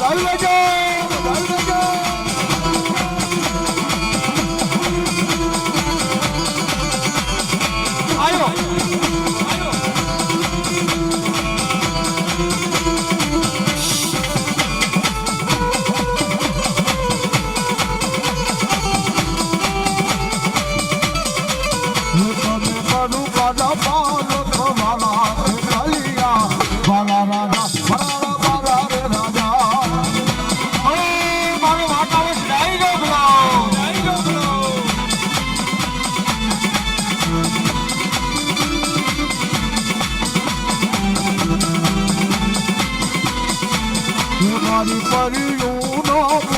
来了，各。બાલા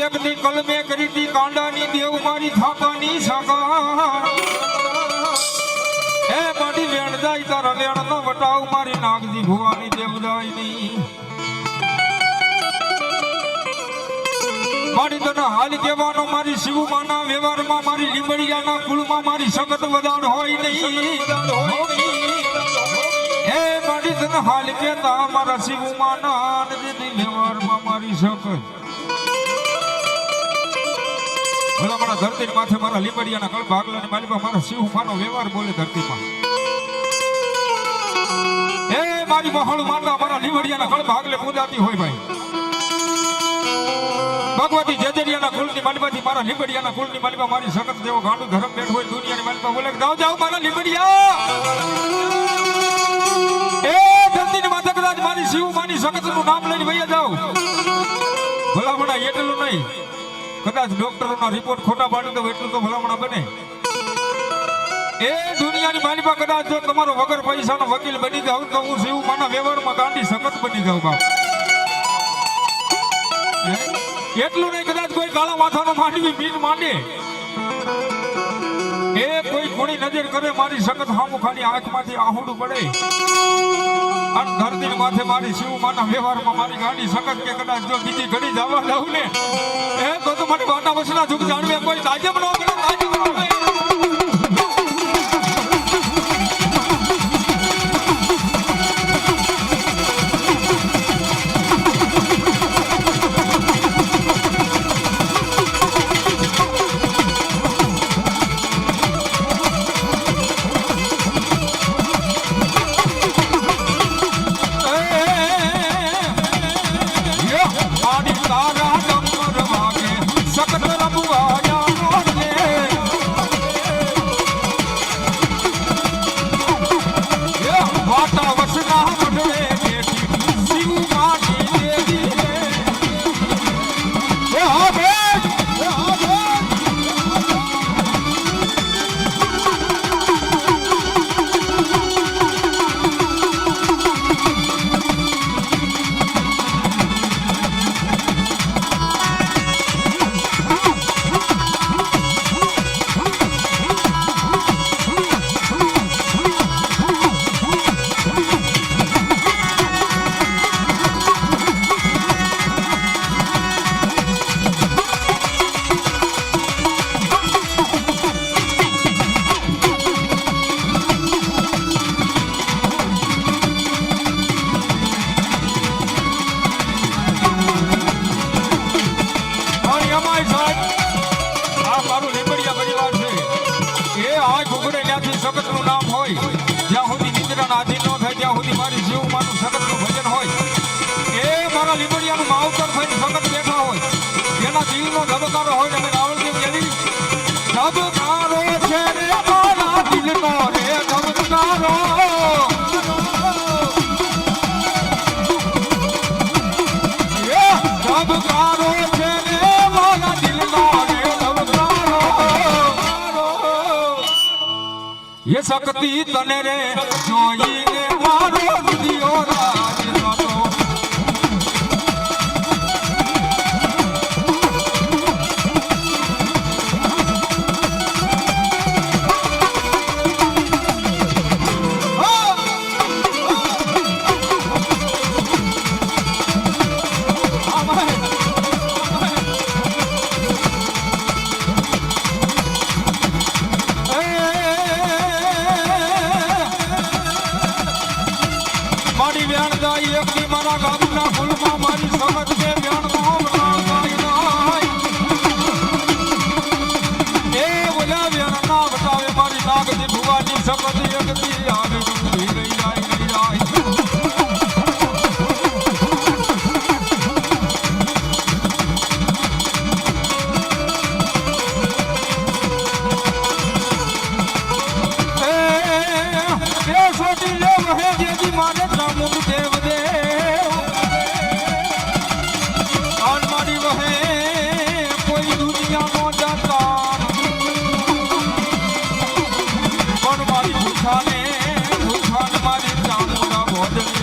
એકની કલમે કરી તી કાંડાની દેવ મારી થાપાની સગા હે મારી વેણ જાય તારા વેણ નો વટાવ મારી નાગજી ભુવાની દેવદાયની મારી તને હાલ કહેવાનો મારી શિવમાના વ્યવહારમાં મારી લીમડિયાના કુળમાં મારી સગત વદાણ હોય નહીં. હે મારી તને હાલ કેતા મારા શિવમાના નદીની વ્યવહારમાં મારી સખત ભલા ધરતી માથે મારા લીમડિયાના કળ ભાગલા ની માલિકા મારા શિવફાનો વ્યવહાર બોલે ધરતીમાં. એ મારી મહોળ માતા મારા લીમડિયાના કળ ભાગલે પૂજાતી હોય ભાઈ. ભગવતી જેજરિયાના કુળની માલિપાથી મારા લીંબડિયાના કુળની માલિકા મારી સખત જેવો ગાંડું ધરમ બેઠ હોય દુનિયાની માલિકા બોલે જાઓ જાઓ, મારા લીમડિયા. એ ધરતીની માથે કદાચ મારી શિવ માની સખતનું નામ લઈને વૈયા જાઓ. ભલામણા એટલું નહીં. કદાચ ડોક્ટરોના રિપોર્ટ ખોટા પાડી દો એટલું તો ભલામણા બને. એ દુનિયાની માલિકા કદાચ જો તમારો વગર પૈસાનો વકીલ બની ગયો તો હું શિવ માના વ્યવહારમાં ગાંડી સખત બની જાઉં બાપ. એટલું નહીં, કદાચ કોઈ કાળા માથાનો માંડવી બીજ માંડે. એ કોઈ ગુણી નજર કરે, મારી સખત હામુખાની આંખમાંથી આહુડું પડે. અને ધરતી માથે મારી શિવ માના વ્યવહારમાં મારી ગાડી સખત કે કદાચ જો બીજી ઘડી જવા દઉં ને એ તો મારી વાટા વસના જુગ જાણવે, કોઈ તાજબ ન શક્તિ તને રે જોઈને મારા ગામના ફૂલમાં મારી સમજ છે એ ઓલા બતાવે મારી નાગજી ભુવાની સમજી. 뭐 모든